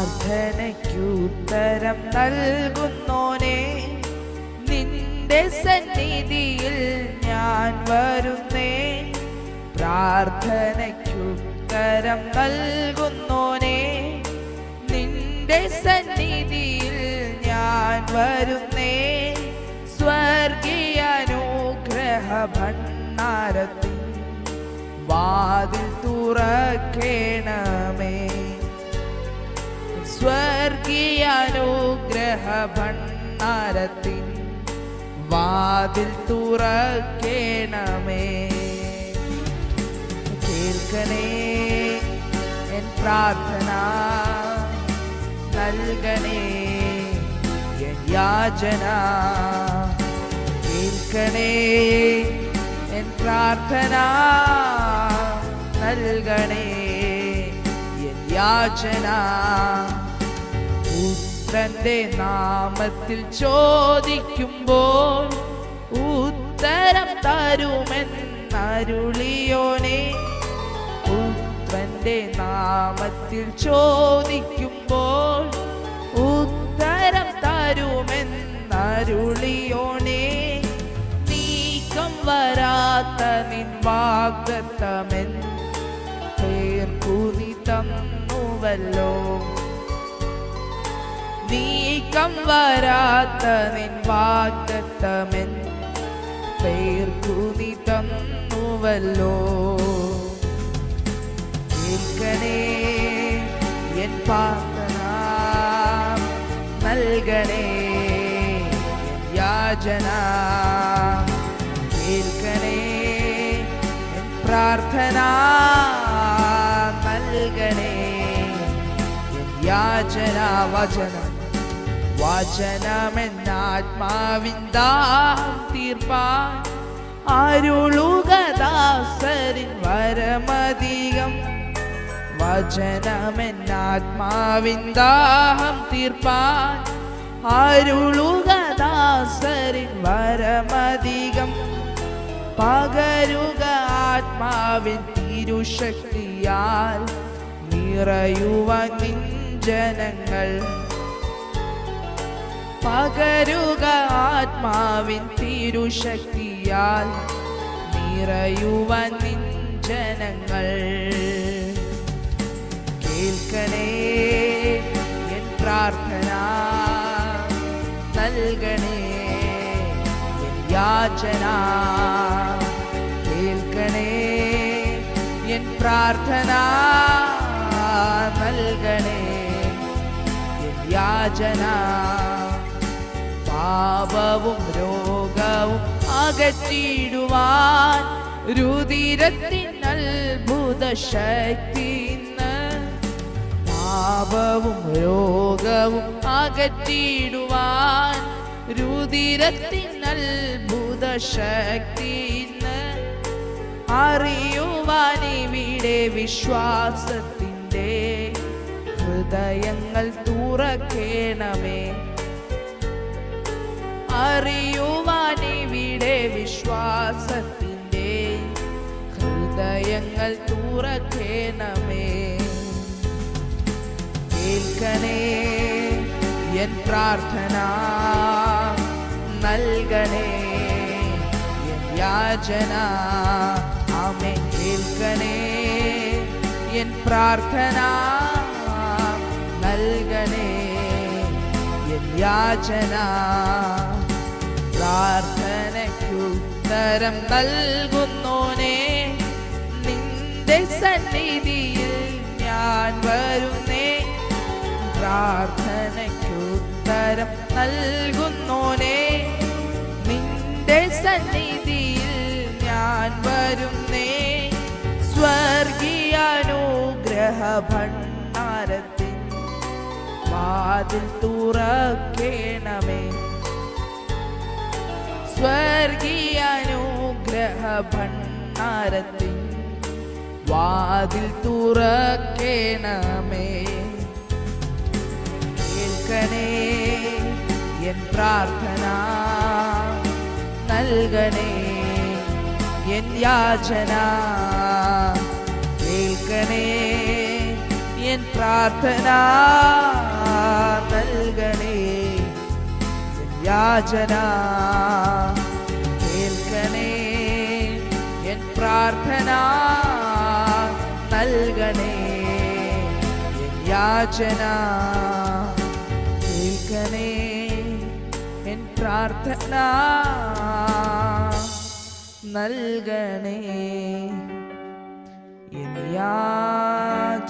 പ്രാർത്ഥനയ്ക്കുത്തരം നൽകുന്നോനെ നിന്റെ സന്നിധിയിൽ ഞാൻ വരുന്നേ. പ്രാർത്ഥനയ്ക്കുത്തരം നൽകുന്നോനെ നിന്റെ സന്നിധിയിൽ ഞാൻ വരുന്നേ. സ്വർഗീയ അനുഗ്രഹ ഭണ്ഡാരത്തിൽ വാതിൽ തുറക്കേണമേ. സ്വർഗീയാനുഗ്രഹ ഭണ്ഡാരത്തിൽ വാതിൽ തുറക്കേണമേ കേൾക്കണേ എൻ പ്രാർത്ഥന നൽകണേ എൻ യാചന കേൾക്കണേ എൻ പ്രാർത്ഥന നൽകണേ എൻ യാചന പുത്രന്റെ നാമത്തിൽ ചോദിക്കുമ്പോൾ ഉത്തരം തരുമെന്നരുളിയോനെ. ഉത്തന്റെ നാമത്തിൽ ചോദിക്കുമ്പോൾ ഉത്തരം തരുമെന്നരുളിയോനെ. നീക്കം വരാത്ത നിൻ വാഗ്ദത്തമെൻ പേർക്കുനി തന്നുവല്ലോ. നീക്കം വരാത്ത നിൻ വാഗ്ദത്തമെൻ പേർക്കുനി തന്നുവല്ലോ കേൾക്കണേ എൻ പ്രാർത്ഥന നൽകണേ എൻ യാചന കേൾക്കണേ എൻ പ്രാർത്ഥന നൽകണേ എൻ യാചന വചനം വചനമെന്നാത്മാവിന്താം തീർപ്പാൻ അരുളുകദാസരിൻ വരമധികം. വചനമെന്നാത്മാവിന്ദാഹം തീർപ്പാൻ അരുളുകദാസരിൻ വരമധികം. പകരുക ആത്മാവിൻ തിരുശക്തിയാൽ നിറയുവ ജനങ്ങൾ പകരുക ആത്മാവിൻ തിരുശക്തിയാൽ നിറയുവാൻ നിൻ ജനങ്ങൾ. കേൾക്കണേ എൻ പ്രാർത്ഥന നൽകണേ എൻ യാചന കേൾക്കണേ എൻ പ്രാർത്ഥന നൽകണേ എൻ യാചന പാപവും രോഗവും അകറ്റിടുവാൻ രുതിരത്തിൻ അത്ഭുത ശക്തി പാപവും രോഗവും അകറ്റിടുവാൻ രുതിരത്തിൻ അത്ഭുത ശക്തി അറിയുവാൻ ഇവിടെ വിശ്വാസത്തിന്റെ ഹൃദയങ്ങൾ തുറക്കേണമേ. അറിയുവാൻ ഇവിടെ വിശ്വാസത്തിന്റെ ഹൃദയങ്ങൾ തുറക്കേണമേ കേൾക്കണേ എൻ പ്രാർത്ഥന നൽകണേ എൻ യാചന. ആമേ കേൾക്കണേ എൻ പ്രാർത്ഥന നൽകണേ എൻ യാചന. പ്രാർത്ഥനയ്ക്കുത്തരം നൽകുന്നോനെ നിന്റെ സന്നിധിയിൽ ഞാൻ വരുന്നേ. പ്രാർത്ഥനയ്ക്കുത്തരം നൽകുന്നോനെ നിന്റെ സന്നിധിയിൽ ഞാൻ വരുന്നേ. സ്വർഗീയാനുഗ്രഹ ഭണ്ഡാരത്തിൻ വാതിൽ തുറക്കേണമേ. സ്വർഗീയാനുഗ്രഹ ഭണ്ണാരത്തിൽ വാതിൽ തുറക്കേണമേ. കേൾക്കണേ എൻ പ്രാർത്ഥന നൽകണേ എൻ യാചന കേൾക്കണേ എൻ പ്രാർത്ഥന നൽകണേ യാചന പ്രാർത്ഥന നൽകണേ. യാചന കേൾക്കണേ. എൻ പ്രാർത്ഥന നൽകണേ. എൻ യാചന